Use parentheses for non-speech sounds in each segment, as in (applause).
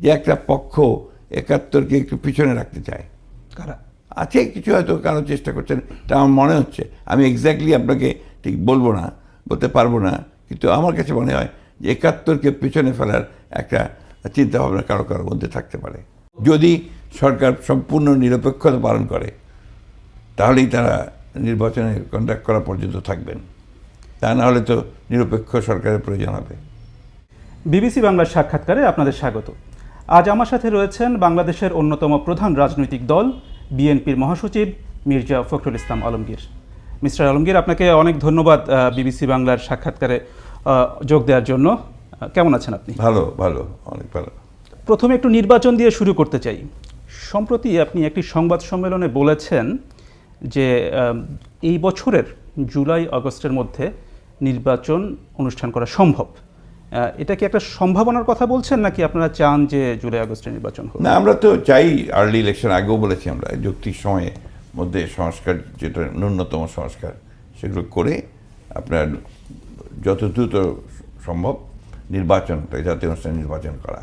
যে একটা পক্ষ একাত্তরকে একটু পিছনে রাখতে চায়। কারা? আছে কিছু হয়তো কারও চেষ্টা করছেন তা আমার মনে হচ্ছে। আমি এক্স্যাক্টলি আপনাকে ঠিক বলব না বলতে পারব না কিন্তু আমার কাছে মনে হয় যে একাত্তরকে পিছনে ফেলার একটা চিন্তা ভাবনা কারও কারোর মধ্যে থাকতে পারে। যদি সরকার সম্পূর্ণ নিরপেক্ষতা পালন করে তাহলেই তারা নির্বাচনে কন্ডাক্ট করা পর্যন্ত থাকবেন। তা না হলে তো নিরপেক্ষ সরকারের প্রয়োজন হবে। বিবিসি বাংলার সাক্ষাৎকারে আপনাদের স্বাগত। আজ আমার সাথে রয়েছেন বাংলাদেশের অন্যতম প্রধান রাজনৈতিক দল বিএনপির মহাসচিব মির্জা ফখরুল ইসলাম আলমগীর। মিস্টার আলমগীর আপনাকে অনেক ধন্যবাদ বিবিসি বাংলার সাক্ষাৎকারে যোগ দেওয়ার জন্য। কেমন আছেন আপনি? ভালো ভালো অনেক ভালো। প্রথমে একটু নির্বাচন দিয়ে শুরু করতে চাই। সম্প্রতি আপনি একটি সংবাদ সম্মেলনে বলেছেন যে এই বছরের জুলাই আগস্টের মধ্যে নির্বাচন অনুষ্ঠান করা সম্ভব। এটা কি একটা সম্ভাবনার কথা বলছেন নাকি আপনারা চান যে জুলাই আগস্টে নির্বাচন হোক? না, আমরা তো চাই আর্লি ইলেকশন আগেও বলেছি আমরা যৌক্তিক সময়ে মধ্যে সংস্কার, যেটা ন্যূনতম সংস্কার, সেগুলো করে আপনার যত দ্রুত সম্ভব নির্বাচন, জাতীয় অনুষ্ঠানে নির্বাচন করা।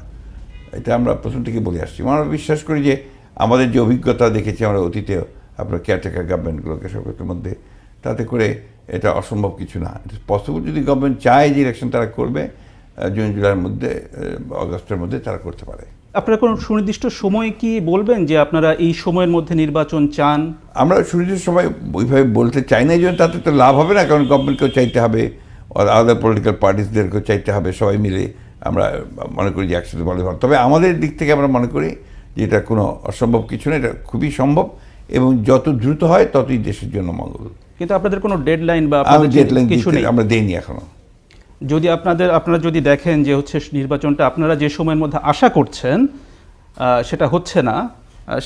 এটা আমরা প্রথম থেকে বলে আসছি। আমরা বিশ্বাস করি যে আমাদের যে অভিজ্ঞতা দেখেছি আমরা অতীতে, আপনার কেয়ারটেকার গভর্নমেন্টগুলোকে সরকারের মধ্যে, তাতে করে এটা অসম্ভব কিছু না। পসিবল যদি গভর্নমেন্ট চায় যে ইলেকশন তারা করবে জুন জুলাইয়ের মধ্যে অগস্টের মধ্যে তারা করতে পারে। আপনারা কোনো সুনির্দিষ্ট সময় কি বলবেন যে আপনারা এই সময়ের মধ্যে নির্বাচন চান? আমরা সুনির্দিষ্ট সময় ওইভাবে বলতে চাই না এই জন্য তাতে তো লাভ হবে না কারণ গভর্নমেন্টকেও চাইতে হবে আলাদা পলিটিক্যাল পার্টিসদেরকেও চাইতে হবে সবাই মিলে আমরা মনে করি যে একসাথে বলে ভালো। তবে আমাদের দিক থেকে আমরা মনে করি যে এটা কোনো অসম্ভব কিছু না এটা খুবই সম্ভব এবং যত দ্রুত হয় ততই দেশের জন্য মঙ্গল। কিন্তু আপনাদের কোনো ডেডলাইন বা ডেডলাইন আমরা দেইনি এখনও। যদি আপনাদের আপনারা যদি দেখেন যে হচ্ছে নির্বাচনটা আপনারা যে সময়ের মধ্যে আশা করছেন সেটা হচ্ছে না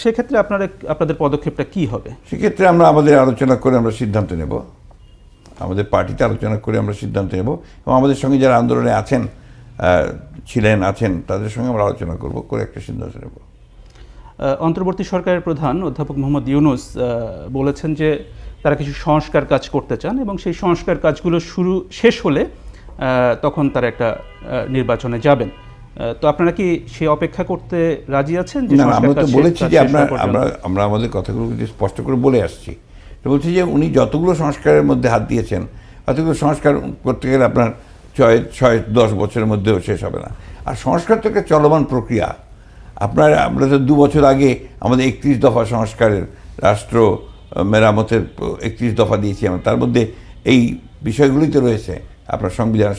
সেক্ষেত্রে আপনারা আপনাদের পদক্ষেপটা কি হবে? সেক্ষেত্রে আমরা আমাদের আলোচনা করে আমরা সিদ্ধান্ত নেব। আমাদের পার্টিতে আলোচনা করে আমরা সিদ্ধান্ত নেব এবং আমাদের সঙ্গে যারা আন্দোলনে আছেন ছিলেন আছেন তাদের সঙ্গে আমরা আলোচনা করব করে একটা সিদ্ধান্ত নেব। অন্তর্বর্তী সরকারের প্রধান অধ্যাপক মোহাম্মদ ইউনুস বলেছেন যে তারা কিছু সংস্কার কাজ করতে চান এবং সেই সংস্কার কাজগুলো শুরু শেষ হলে তখন তারা একটা নির্বাচনে যাবেন। তো আপনারা কি সে অপেক্ষা করতে রাজি আছেন যে আমরা তো বলেছি যে আমরা আমরা আমরা আমাদের কথাগুলো স্পষ্ট করে বলে আসছি। তো বলছি যে উনি যতগুলো সংস্কারের মধ্যে হাত দিয়েছেন অতগুলো সংস্কার করতে গেলে আপনার ছয় ছয় দশ বছরের মধ্যেও শেষ হবে না। আর সংস্কার তো একটা চলমান প্রক্রিয়া। আপনার আমরা তো দু বছর আগে আমাদের একত্রিশ দফা সংস্কারের রাষ্ট্র মেরামতের একত্রিশ দফা দিয়েছি আমরা। তার মধ্যে এই বিষয়গুলোই তো রয়েছে। আপনার সংবিধান,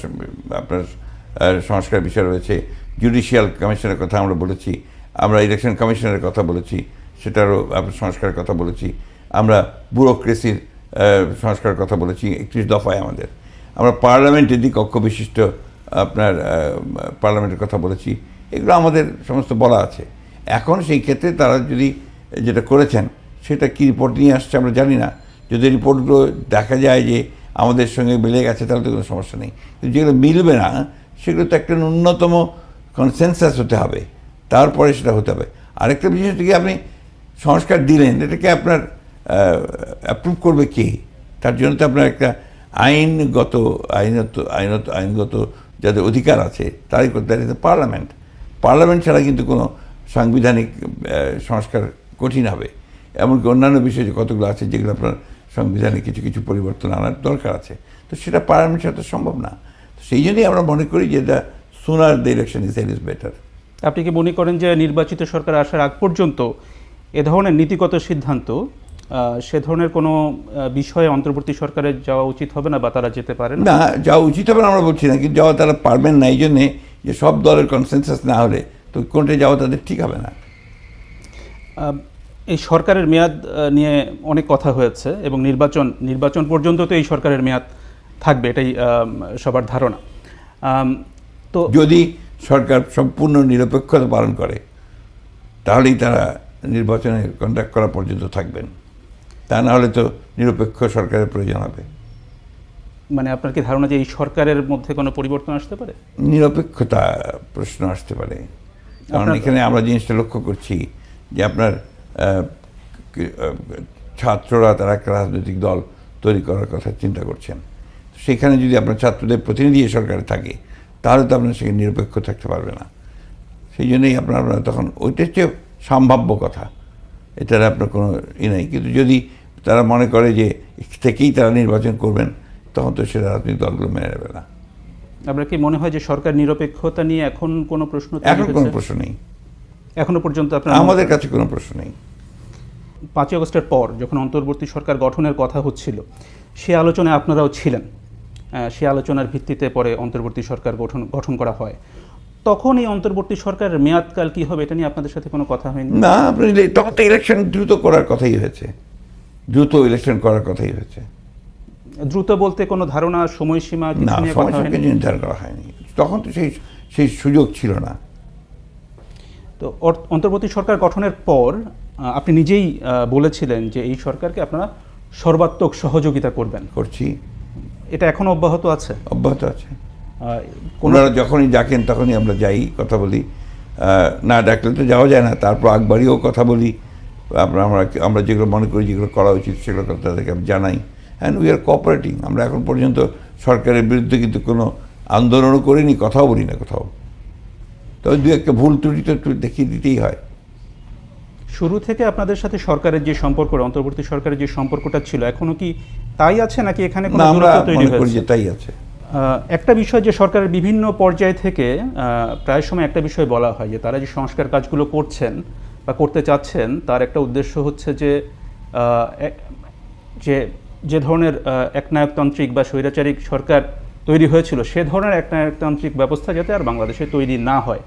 আপনার সংস্কার বিষয় রয়েছে জুডিশিয়াল কমিশনের কথা আমরা বলেছি, আমরা ইলেকশন কমিশনের কথা বলেছি, সেটারও আপনার সংস্কারের কথা বলেছি, আমরা ব্যুরোক্রেসির সংস্কারের কথা বলেছি, একত্রিশ দফায় আমাদের। আমরা পার্লামেন্টের দিক কক্ষ বিশিষ্ট আপনার পার্লামেন্টের কথা বলেছি, এগুলো আমাদের সমস্ত বলা আছে। এখন সেই ক্ষেত্রে তারা যদি যেটা করেছেন, সেটা কী রিপোর্ট নিয়ে আসছে আমরা জানি না। যদি রিপোর্টগুলো দেখা যায় যে আমাদের সঙ্গে মিলে গেছে, তাহলে তো কোনো সমস্যা নেই। কিন্তু যেগুলো মিলবে না, সেগুলো তো একটা ন্যূনতম কনসেনসাস হতে হবে। তারপরে সেটা হতে হবে। আরেকটা বিষয় হচ্ছে কি, আপনি সংস্কার দিলেন, এটাকে আপনার অ্যাপ্রুভ করবে কে? তার জন্য তো আপনার একটা আইনগত, আইনত আইনত, আইনগত যাদের অধিকার আছে, তারাই করতে পারে পার্লামেন্ট পার্লামেন্ট ছাড়া কিন্তু কোনো সাংবিধানিক সংস্কার কঠিন হবে। এমনকি অন্যান্য বিষয় কতগুলো আছে, যেগুলো আপনার সংবিধানে কিছু কিছু পরিবর্তন আনার দরকার আছে। তো সেটা পার্লামেন্ট তো সম্ভব না। তো সেই জন্যই আমরা মনে করি যে এটা sooner the election is is better. আপনি কি মনে করেন যে নির্বাচিত সরকার আসার আগ পর্যন্ত এ ধরনের নীতিগত সিদ্ধান্ত সে ধরনের কোনো বিষয়ে অন্তর্বর্তী সরকারের যাওয়া উচিত হবে না বা তারা যেতে পারে না? যাওয়া উচিত হবে না আমরা বলছি না কিন্তু যাওয়া তারা পারবেন না এই জন্যে যে সব দলের কনসেনসাস না হলে তো কোনটা যাওয়া তাদের ঠিক হবে না। এই সরকারের মেয়াদ নিয়ে অনেক কথা হয়েছে এবং নির্বাচন নির্বাচন পর্যন্ত তো এই সরকারের মেয়াদ থাকবে এটাই সবার ধারণা। তো যদি সরকার সম্পূর্ণ নিরপেক্ষতা পালন করে তাহলেই তারা নির্বাচনে কন্ডাক্ট করা পর্যন্ত থাকবেন। তা না হলে তো নিরপেক্ষ সরকারের প্রয়োজন হবে। মানে আপনার কি ধারণা যে এই সরকারের মধ্যে কোনো পরিবর্তন আসতে পারে? নিরপেক্ষতা প্রশ্ন আসতে পারে। কারণ এখানে আমরা জিনিসটা লক্ষ্য করছি যে আপনার ছাত্ররা তারা একটা রাজনৈতিক দল তৈরি করার কথা চিন্তা করছেন। সেখানে যদি আপনার ছাত্রদের প্রতিনিধি সরকারে থাকে তাহলে তো আপনার সেখানে নিরপেক্ষ থাকতে পারবে না। সেই জন্যই আপনার আপনার তখন ওইটা হচ্ছে সম্ভাব্য কথা। এটার আপনার কোনো ই নেই। কিন্তু যদি তারা মনে করে যে থেকেই তারা নির্বাচন করবেন তখন তো সেটা রাজনৈতিক দলগুলো মেনে নেবে না। আপনার কি মনে হয় যে সরকার নিরপেক্ষতা নিয়ে এখন কোনো প্রশ্ন এখন কোনো প্রশ্ন নেই। এখনও পর্যন্ত আপনার আমাদের কাছে কোনো প্রশ্ন নেই। পাঁচই আগস্টের পর যখন অন্তর্বর্তী সরকার গঠনের কথা হচ্ছিল সে আলোচনায় আপনারাও ছিলেন। সে আলোচনার ভিত্তিতে পরে অন্তর্বর্তী সরকার গঠন গঠন করা হয়। তখন এই অন্তর্বর্তী সরকারের মেয়াদকাল কি হবে এটা নিয়ে আপনাদের সাথে কোনো কথা হয়নি? না আপনি তখন তো ইলেকশন দ্রুত করার কথাই হয়েছে। দ্রুত ইলেকশন করার কথাই হয়েছে। দ্রুত বলতে কোনো ধারণা সময়সীমা না কথা নির্ধারণ করা হয়নি। তখন তো সেই সেই সুযোগ ছিল না। তো অন্তর্বর্তী সরকার গঠনের পর আপনি নিজেই বলেছিলেন যে এই সরকারকে আপনারা সর্বাত্মক সহযোগিতা করবেন। করছি। এটা এখনও অব্যাহত আছে? অব্যাহত আছে। ওনারা যখনই ডাকেন তখনই আমরা যাই কথা বলি। না ডাকলে তো যাওয়া যায় না। তারপর আগবাড়িও কথা বলি। আমরা আমরা আমরা যেগুলো মনে করি যেগুলো করা উচিত সেগুলো তাদেরকে আমি জানাই। অ্যান্ড উই আর কোঅপারেটিং আমরা এখন পর্যন্ত সরকারের বিরুদ্ধে কিন্তু কোনো আন্দোলনও করিনি কথাও বলি না কোথাও। তবে দু একটা ভুল ত্রুটি তো একটু দেখিয়ে দিতেই হয়। শুরু থেকে আপনাদের সাথে সরকারের যে সম্পর্ক অন্তর্বর্তী সরকারের যে সম্পর্কটা ছিল এখনও কি তাই আছে নাকি এখানে কোনো দূরত্ব তৈরি হয়েছে? তাই আছে। একটা বিষয় যে সরকারের বিভিন্ন পর্যায় থেকে আহ, প্রায় সময় একটা বিষয় বলা হয় যে তারা যে সংস্কার কাজগুলো করছেন বা করতে চাচ্ছেন তার একটা উদ্দেশ্য হচ্ছে যে যে যে ধরনের একনায়কতান্ত্রিক বা স্বৈরাচারিক সরকার তৈরি হয়েছিল। সে ধরনের একনায়কতান্ত্রিক ব্যবস্থা যাতে আর বাংলাদেশে তৈরি না হয়।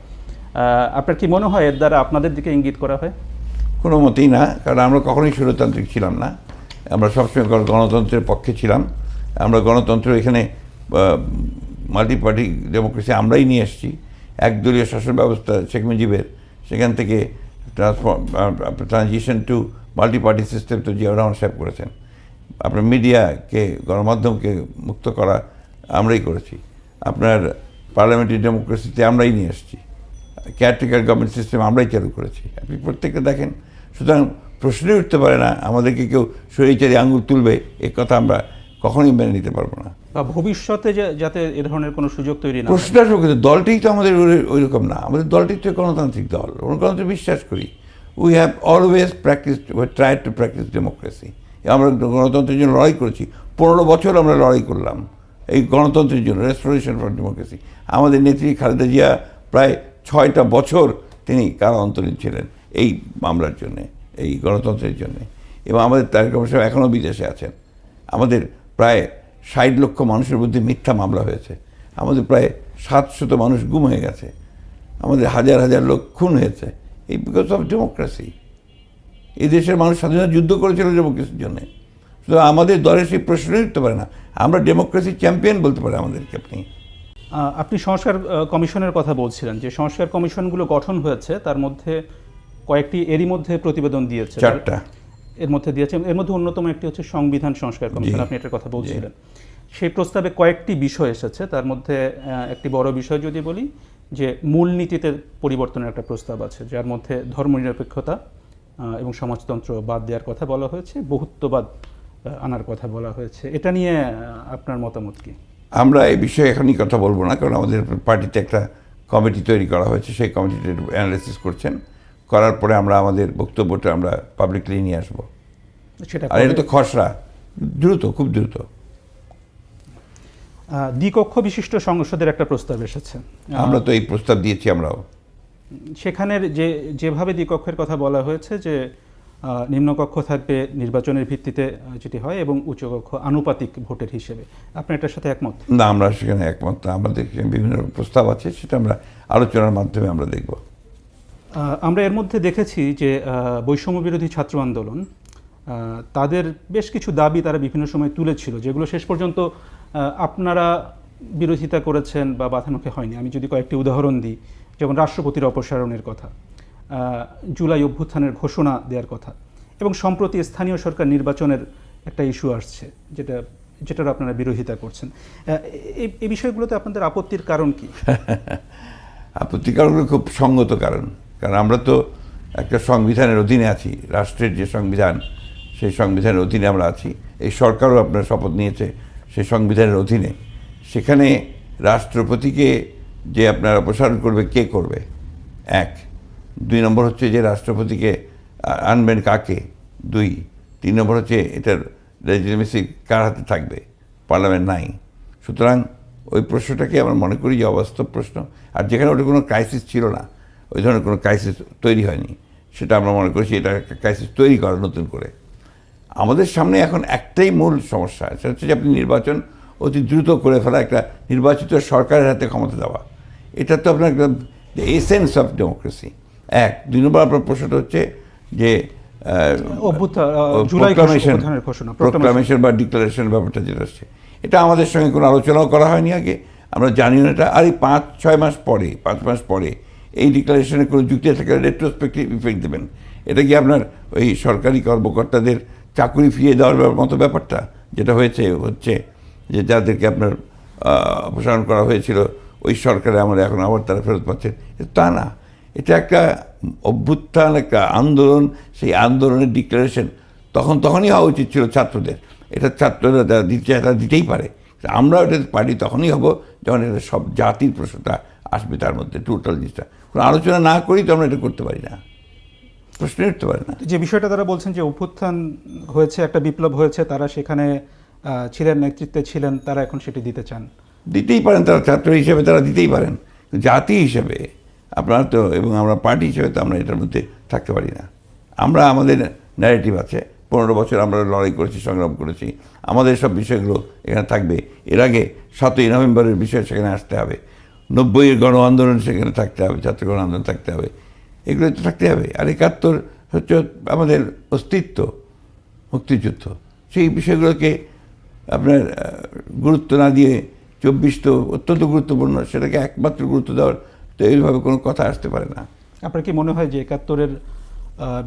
আপনার কি মনে হয় এর দ্বারা আপনাদের দিকে ইঙ্গিত করা হয়? কোনো মতেই না, কারণ আমরা কখনোই স্বৈরতান্ত্রিক ছিলাম না। আমরা সবসময় গণ- গণতন্ত্রের পক্ষে ছিলাম। আমরা গণতন্ত্র এখানে মাল্টি পার্টি ডেমোক্রেসি আমরাই নিয়ে এসেছি। একদলীয় শাসন ব্যবস্থা শেখ মুজিবের, সেখান থেকে transition to multi party system তো জিয়া রহমান সাহেব করেছেন। আপনার মিডিয়াকে, গণমাধ্যমকে মুক্ত করা আমরাই করেছি। আপনার পার্লামেন্টারি ডেমোক্রেসিতে আমরাই নিয়ে এসেছি। কেয়ারটেকার গভর্নমেন্ট সিস্টেম আমরাই চালু করেছি। আপনি প্রত্যেকটা দেখেন। সুতরাং প্রশ্নই উঠতে পারে না আমাদেরকে কেউ শরীরচারি আঙুল তুলবে এ কথা আমরা কখনোই মেনে নিতে পারব না। বা ভবিষ্যতে যে- যাতে এ ধরনের কোনো সুযোগ তৈরি না। প্রশ্ন আসবে কিন্তু দলটাই তো আমাদের ওই রকম না। আমাদের দলটি তো গণতান্ত্রিক দল। আমরা গণতন্ত্রে বিশ্বাস করি। We have always practice try to practice democracy আমরা গণতন্ত্রের জন্য লড়াই করেছি। পনেরো বছর আমরা লড়াই করলাম। এই গণতন্ত্রের জন্য রেস্টোরেশন ফর ডেমোক্রেসি আমাদের নেত্রী খালেদা জিয়া প্রায় ছয়টা বছর তিনি কারা অন্তরীণ ছিলেন এই মামলার জন্যে, এই গণতন্ত্রের জন্যে। এবং আমাদের তারেক রহমান সাহেব এখনও বিদেশে আছেন। আমাদের প্রায় ষাট লক্ষ মানুষের মধ্যে মিথ্যা মামলা হয়েছে। আমাদের প্রায় সাতশত মানুষ গুম হয়ে গেছে। আমাদের হাজার হাজার লোক খুন হয়েছে। এই বিকজ অফ ডেমোক্রেসি এই দেশের মানুষ স্বাধীনতা যুদ্ধ করেছিল ডেমোক্রেসির জন্য। শুধু আমাদের দলের সেই প্রশ্নই উঠতে পারে না। আমরা ডেমোক্রেসি চ্যাম্পিয়ন বলতে পারে আমাদেরকে আপনি। আপনি সংস্কার কমিশনের কথা বলছিলেন। যে সংস্কার কমিশনগুলো গঠন হয়েছে তার মধ্যে কয়েকটি এরই মধ্যে প্রতিবেদন দিয়েছে। চারটা। এর মধ্যে দিয়েছে এর মধ্যে অন্যতম একটি হচ্ছে সংবিধান সংস্কার কমিশন আপনি এটার কথা বলছিলেন। সেই প্রস্তাবে কয়েকটি বিষয় এসেছে। তার মধ্যে একটি বড় বিষয় যদি বলি যে মূলনীতিতে পরিবর্তনের একটা প্রস্তাব আছে যার মধ্যে ধর্মনিরপেক্ষতা এবং সমাজতন্ত্র বাদ দেওয়ার কথা বলা হয়েছে বহুত্ববাদ আনার কথা বলা হয়েছে। এটা নিয়ে আপনার মতামত কি? আমরা এই বিষয়ে এখনই কথা বলব না কারণ আমাদের পার্টিতে একটা কমিটি তৈরি করা হয়েছে সেই কমিটিতে অ্যানালিসিস করছেন। করার পরে আমরা আমাদের বক্তব্যটা আমরা পাবলিকলি নিয়ে আসব। সেটা আর এটা তো খসড়া দ্রুত খুব দ্রুত। দ্বিকক্ষ বিশিষ্ট সংসদের একটা প্রস্তাব এসেছে। আমরা তো এই প্রস্তাব দিয়েছি আমরাও। সেখানের যে যেভাবে দ্বিকক্ষের কথা বলা হয়েছে যে নিম্নকক্ষ থাকবে নির্বাচনের ভিত্তিতে যেটি হয় এবং উচ্চকক্ষ আনুপাতিক ভোটের হিসেবে। আপনি এটার সাথে একমত? না আমরা সেখানে একমত না। আমাদের বিভিন্ন প্রস্তাব আছে সেটা আমরা আলোচনার মাধ্যমে আমরা দেখব। আমরা এর মধ্যে দেখেছি যে বৈষম্য বিরোধী ছাত্র আন্দোলন তাদের বেশ কিছু দাবি তারা বিভিন্ন সময় তুলেছিল যেগুলো শেষ পর্যন্ত আপনারা বিরোধিতা করেছেন বা বাধামুখে হয়নি। আমি যদি কয়েকটি উদাহরণ দিই যেমন রাষ্ট্রপতির অপসারণের কথা। জুলাই অভ্যুত্থানের ঘোষণা দেওয়ার কথা। এবং সম্প্রতি স্থানীয় সরকার নির্বাচনের একটা ইস্যু আসছে, যেটা যেটার আপনারা বিরোধিতা করছেন। এই বিষয়গুলোতে আপনাদের আপত্তির কারণ কি? (laughs) আপত্তি কারণগুলো খুব সঙ্গত কারণ। কারণ আমরা তো একটা সংবিধানের অধীনে আছি, রাষ্ট্রের যে সংবিধান, সেই সংবিধানের অধীনে আমরা আছি। এই সরকারও আপনার শপথ নিয়েছে সেই সংবিধানের অধীনে। সেখানে রাষ্ট্রপতিকে যে আপনার অপসারণ করবে, কে করবে? এক দুই নম্বর হচ্ছে যে রাষ্ট্রপতিকে আনবেন কাকে? দুই। তিন নম্বর হচ্ছে এটার লেজিটিমেসি কার হাতে থাকবে? পার্লামেন্ট নাই। সুতরাং ওই প্রশ্নটাকে আমরা মনে করি যে অবাস্তব প্রশ্ন। আর যেখানে ওটা কোনো ক্রাইসিস ছিল না, ওই ধরনের কোনো ক্রাইসিস তৈরি হয়নি। সেটা আমরা মনে করছি এটা একটা ক্রাইসিস তৈরি করা নতুন করে। আমাদের সামনে এখন একটাই মূল সমস্যা, সেটা হচ্ছে যে আপনি নির্বাচন অতি দ্রুত করে ফেলা একটা নির্বাচিত সরকারের হাতে ক্ষমতা দেওয়া। এটা তো আপনার এসেন্স অফ ডেমোক্রেসি এক। দুই নম্বর আপনার প্রশ্নটা হচ্ছে যে প্রোক্লামেশন বা ডিক্লারেশন ব্যাপারটা যেটা আসছে এটা আমাদের সঙ্গে কোনো আলোচনাও করা হয়নি আগে। আমরা জানি না এটা। আর এই পাঁচ ছয় মাস পরে পাঁচ মাস পরে এই ডিক্লারেশনের কোনো যুক্তি থাকে রেট্রোস্পেক্টিভ ইফেক্ট দেবেন। এটা কি আপনার ওই সরকারি কর্মকর্তাদের চাকরি ফিরিয়ে দেওয়ার মতো ব্যাপারটা? যেটা হয়েছে হচ্ছে যে যাদেরকে আপনার অপসারণ করা হয়েছিল ওই সরকারে আমরা এখন আবার তারা ফেরত পাচ্ছেন। তা না। এটা একটা অভ্যুত্থান একটা আন্দোলন সেই আন্দোলনের ডিক্লারেশন তখন তখনই হওয়া উচিত ছিল ছাত্রদের। এটা ছাত্ররা যারা দিতে চায় তারা দিতেই পারে। আমরা এটা পারি তখনই হব যখন এটা সব জাতির প্রশ্নটা আসবে তার মধ্যে টোটাল জিনিসটা। কোনো আলোচনা না করি তো আমরা এটা করতে পারি না। প্রশ্ন উঠতে পারে না। যে বিষয়টা তারা বলছেন যে অভ্যুত্থান হয়েছে একটা বিপ্লব হয়েছে তারা সেখানে ছিলেন নেতৃত্বে ছিলেন তারা এখন সেটি দিতে চান। দিতেই পারেন তারা ছাত্র হিসেবে তারা দিতেই পারেন। জাতি হিসেবে আপনারা তো এবং আমরা পার্টি হিসেবে তো আমরা এটার মধ্যে থাকতে পারি না। আমরা আমাদের ন্যারেটিভ আছে, পনেরো বছর আমরা লড়াই করেছি, সংগ্রাম করেছি। আমাদের সব বিষয়গুলো এখানে থাকবে। এর আগে সাতই নভেম্বরের বিষয় সেখানে আসতে হবে। নব্বইয়ের গণ আন্দোলন সেখানে থাকতে হবে, ছাত্র গণ আন্দোলন থাকতে হবে। এগুলো তো থাকতে হবে। আর একাত্তর হচ্ছে আমাদের অস্তিত্ব, মুক্তিযুদ্ধ। সেই বিষয়গুলোকে আপনার গুরুত্ব না দিয়ে চব্বিশ তো অত্যন্ত গুরুত্বপূর্ণ। সেটাকে একমাত্র গুরুত্ব দেওয়ার তো এইভাবে কোনো কথা আসতে পারে না। আপনার কি মনে হয় যে একাত্তরের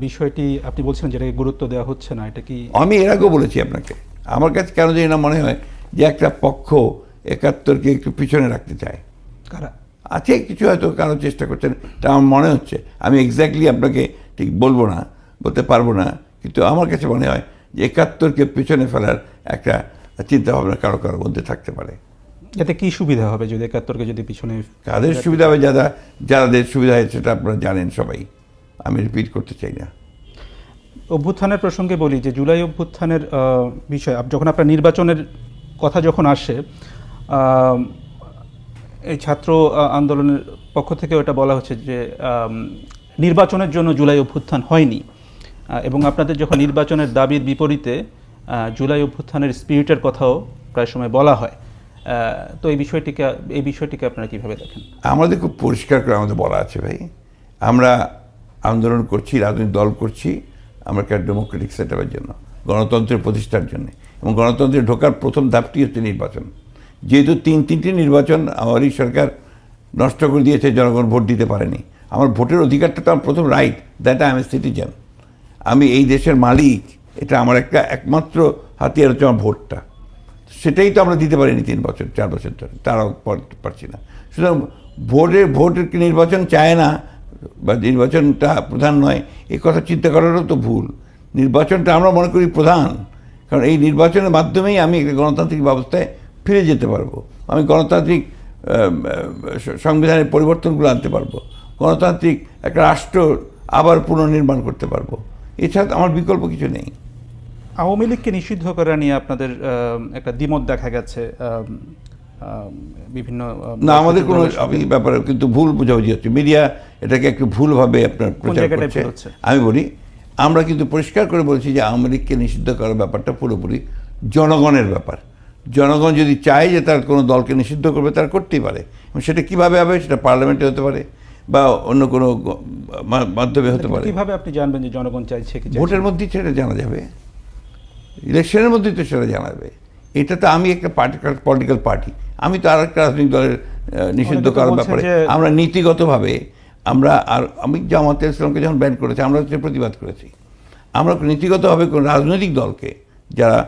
বিষয়টি আপনি বলছিলেন যেটাকে গুরুত্ব দেওয়া হচ্ছে না এটা কি আমি এর আগেও বলেছি আপনাকে। আমার কাছে কেন জানি না মনে হয় যে একটা পক্ষ একাত্তরকে একটু পিছনে রাখতে চায়। কারা? আছে কিছু হয়তো কারও চেষ্টা করছেন তা আমার মনে হচ্ছে। আমি এক্স্যাক্টলি আপনাকে ঠিক বলব না বলতে পারব না কিন্তু আমার কাছে মনে হয় যে একাত্তরকে পিছনে ফেলার একটা চিন্তাভাবনা কারও কারোর মধ্যে থাকতে পারে। এতে কি সুবিধা হবে যদি একাত্তরকে যদি পিছনে কাদের সুবিধা হবে? যারা যাদের সুবিধা হয় সেটা আপনারা জানেন সবাই। আমি রিপিট করতে চাই না। অভ্যুত্থানের প্রসঙ্গে বলি যে জুলাই অভ্যুত্থানের বিষয় যখন আপনার নির্বাচনের কথা যখন আসে এই ছাত্র আন্দোলনের পক্ষ থেকে ওটা বলা হচ্ছে যে নির্বাচনের জন্য জুলাই অভ্যুত্থান হয়নি। এবং আপনাদের যখন নির্বাচনের দাবির বিপরীতে জুলাই অভ্যুত্থানের স্পিরিটের কথাও প্রায় সময় বলা হয়। তো এই বিষয়টিকে এই বিষয়টিকে আপনারা কীভাবে দেখেন? আমাদের খুব পরিষ্কার করে আমাদের বলা আছে ভাই। আমরা আন্দোলন করছি, রাজনৈতিক দল করছি, আমরা একটা ডেমোক্রেটিক সেট জন্য, গণতন্ত্রের প্রতিষ্ঠার জন্য। এবং গণতন্ত্রে ঢোকার প্রথম ধাপটি হচ্ছে নির্বাচন। যেহেতু তিন, তিনটি নির্বাচন আমারই সরকার নষ্ট করে দিয়েছে, জনগণ ভোট দিতে পারেনি। আমার ভোটের অধিকারটা তো আমার প্রথম right that I am a citizen আমি এই দেশের মালিক, এটা আমার একটা একমাত্র হাতিয়ার হচ্ছে আমার ভোটটা। সেটাই তো আমরা দিতে পারিনি তিন বছর, চার বছর ধরে, তারাও পারছি না। সুতরাং ভোটের কি নির্বাচন চায় না, বা নির্বাচনটা প্রধান নয় এই কথা চিন্তা করারও তো ভুল। নির্বাচনটা আমরা মনে করি প্রধান, কারণ এই নির্বাচনের মাধ্যমেই আমি একটা গণতান্ত্রিক ব্যবস্থায় ফিরে যেতে পারব। আমি গণতান্ত্রিক সংবিধানের পরিবর্তনগুলো আনতে পারব। গণতান্ত্রিক একটা রাষ্ট্র আবার পুনর্নির্মাণ করতে পারব। এছাড়া আমার বিকল্প কিছু নেই। আওয়ামী লীগকে নিষিদ্ধ করা নিয়ে আপনাদের একটা দ্বিমত দেখা গেছে বিভিন্ন না আমাদের কোনো আমি ব্যাপারে কিন্তু ভুল বোঝাবুঝি হচ্ছে। মিডিয়া এটাকে একটু ভুলভাবে আপনার প্রচার করছে? আমি বলি আমরা কিন্তু পরিষ্কার করে বলছি যে আওয়ামী লীগকে নিষিদ্ধ করার ব্যাপারটা পুরোপুরি জনগণের ব্যাপার। জনগণ যদি চায় যে তার কোনো দলকে নিষিদ্ধ করবে তার করতেই পারে। এবং সেটা কীভাবে হবে সেটা পার্লামেন্টে হতে পারে বা অন্য কোনো মাধ্যমে হতে পারে। কীভাবে আপনি জানবেন যে জনগণ চাইছে ভোটের মধ্যেই সেটা জানা যাবে। ইলেকশনের মধ্যেই তো সেটা জানা যাবে এটা তো আমি একটা পার্টি পলিটিক্যাল পার্টি আমি তো আর একটা রাজনৈতিক দলের নিষিদ্ধ করার ব্যাপারে। আমরা নীতিগতভাবে আমরা আর আমি জামাতে ইসলামকে যখন ব্যান করেছি আমরা হচ্ছে প্রতিবাদ করেছি। আমরা নীতিগতভাবে কোনো রাজনৈতিক দলকে যারা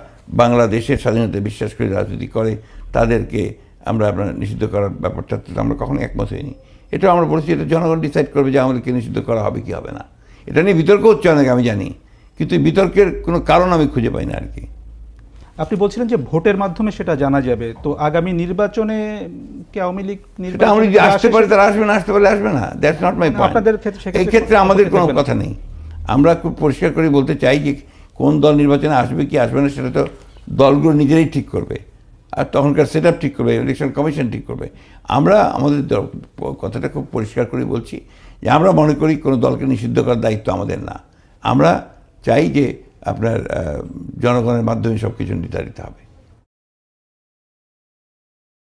বাংলাদেশের স্বাধীনতায় বিশ্বাস করে রাজনীতি করে তাদেরকে আমরা আপনার নিষিদ্ধ করার ব্যাপারটা তো আমরা কখনো একমত হইনি। এটা আমরা বলেছি এটা জনগণ ডিসাইড করবে যে আমাদেরকে নিষিদ্ধ করা হবে কি হবে না। এটা নিয়ে বিতর্ক হচ্ছে অনেক আমি জানি। কিন্তু বিতর্কের কোনো কারণ আমি খুঁজে পাই না আর কি। আপনি বলছিলেন যে ভোটের মাধ্যমে সেটা জানা যাবে। তো আগামী নির্বাচনে কি আওয়ামী লীগ সেটা আমরা যদি নির্বাচনে আসতে পারে তারা আসবে না আসতে পারলে আসবে না। দ্যাটস নট মাই পয়েন্ট আপনাদের ক্ষেত্রে সেক্ষেত্রে এই ক্ষেত্রে আমাদের কোনো কথা নেই। আমরা খুব পরিষ্কার করে বলতে চাই যে কোন দল নির্বাচনে আসবে কি আসবে না সেটা তো দলগুলো নিজেরাই ঠিক করবে। আর তখনকার সেট ঠিক করবে ইলেকশন কমিশন ঠিক করবে। আমরা আমাদের কথাটা খুব পরিষ্কার করে বলছি যে আমরা মনে করি কোনো দলকে নিষিদ্ধ করার দায়িত্ব আমাদের না। আমরা চাই যে আপনার জনগণের মাধ্যমে সব কিছু নির্ধারিত হবে।